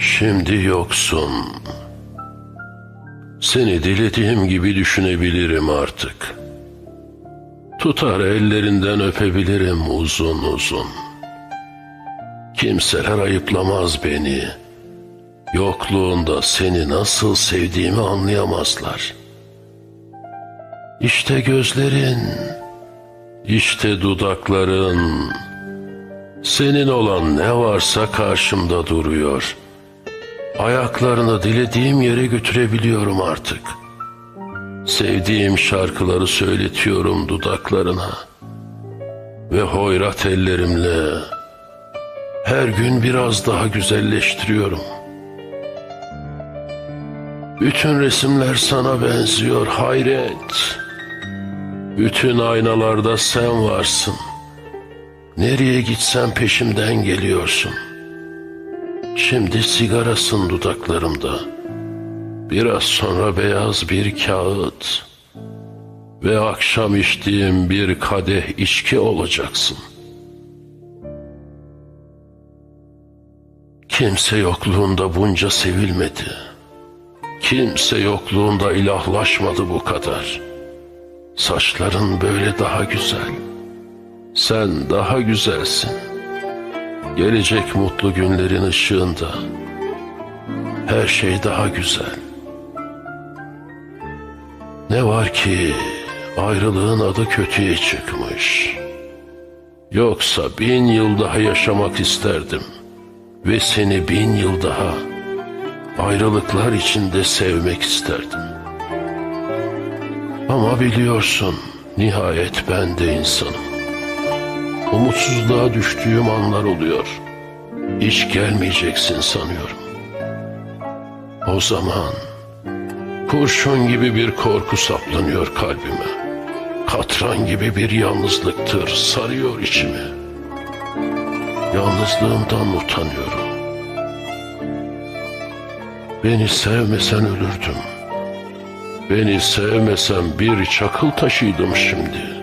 Şimdi yoksun. Seni dilediğim gibi düşünebilirim artık. Tutar ellerinden öpebilirim uzun uzun. Kimseler ayıplamaz beni. Yokluğunda seni nasıl sevdiğimi anlayamazlar. İşte gözlerin, işte dudakların, senin olan ne varsa karşımda duruyor. Ayaklarını dilediğim yere götürebiliyorum artık. Sevdiğim şarkıları söyletiyorum dudaklarına. Ve hoyrat ellerimle her gün biraz daha güzelleştiriyorum. Bütün resimler sana benziyor hayret. Bütün aynalarda sen varsın. Nereye gitsem peşimden geliyorsun. Şimdi sigarasın dudaklarımda. Biraz sonra beyaz bir kağıt ve akşam içtiğim bir kadeh içki olacaksın. Kimse yokluğunda bunca sevilmedi. Kimse yokluğunda ilahlaşmadı bu kadar. Saçların böyle daha güzel. Sen daha güzelsin. Gelecek mutlu günlerin ışığında her şey daha güzel. Ne var ki ayrılığın adı kötüye çıkmış. Yoksa bin yıl daha yaşamak isterdim ve seni bin yıl daha ayrılıklar içinde sevmek isterdim. Ama biliyorsun nihayet ben de insanım. Umutsuzluğa düştüğüm anlar oluyor. Hiç gelmeyeceksin sanıyorum. O zaman kurşun gibi bir korku saplanıyor kalbime. Katran gibi bir yalnızlıktır sarıyor içimi. Yalnızlığımdan utanıyorum. Beni sevmesen ölürdüm. Beni sevmesen bir çakıl taşıydım şimdi.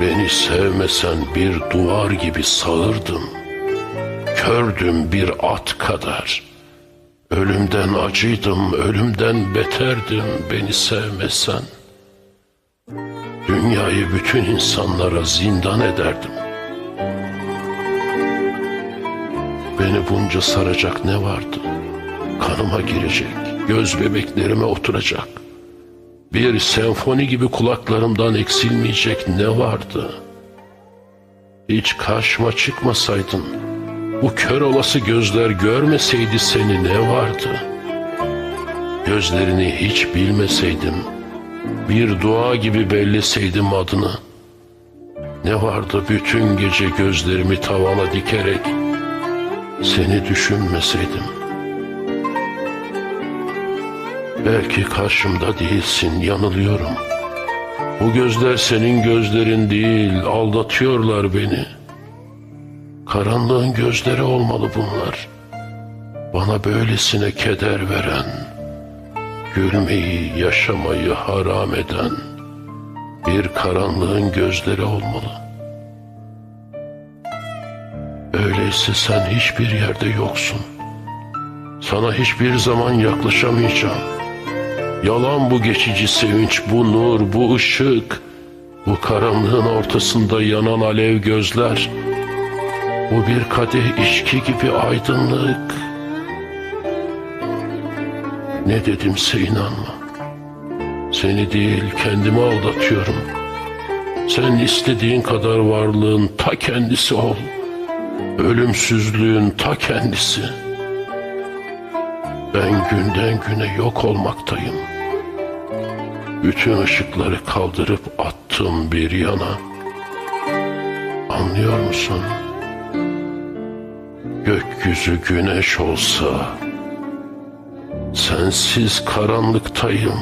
Beni sevmesen bir duvar gibi sağırdım. Kördüm bir at kadar. Ölümden acıydım, ölümden beterdim beni sevmesen. Dünyayı bütün insanlara zindan ederdim. Beni bunca saracak ne vardı? Kanıma girecek, göz bebeklerime oturacak. Bir senfoni gibi kulaklarımdan eksilmeyecek ne vardı? Hiç karşıma çıkmasaydın, bu kör olası gözler görmeseydi seni ne vardı? Gözlerini hiç bilmeseydim, bir dua gibi belleseydim adını. Ne vardı bütün gece gözlerimi tavana dikerek, seni düşünmeseydim. Belki karşımda değilsin, yanılıyorum. Bu gözler senin gözlerin değil, aldatıyorlar beni. Karanlığın gözleri olmalı bunlar. Bana böylesine keder veren, gülmeyi, yaşamayı haram eden bir karanlığın gözleri olmalı. Öyleyse sen hiçbir yerde yoksun. Sana hiçbir zaman yaklaşamayacağım. Yalan bu geçici sevinç, bu nur, bu ışık, bu karanlığın ortasında yanan alev gözler. Bu bir kadeh içki gibi aydınlık. Ne dedimse inanma. Seni değil kendimi aldatıyorum. Sen istediğin kadar varlığın ta kendisi ol. Ölümsüzlüğün ta kendisi. Ben günden güne yok olmaktayım. Bütün ışıkları kaldırıp attım bir yana. Anlıyor musun? Gökyüzü güneş olsa, sensiz karanlıktayım.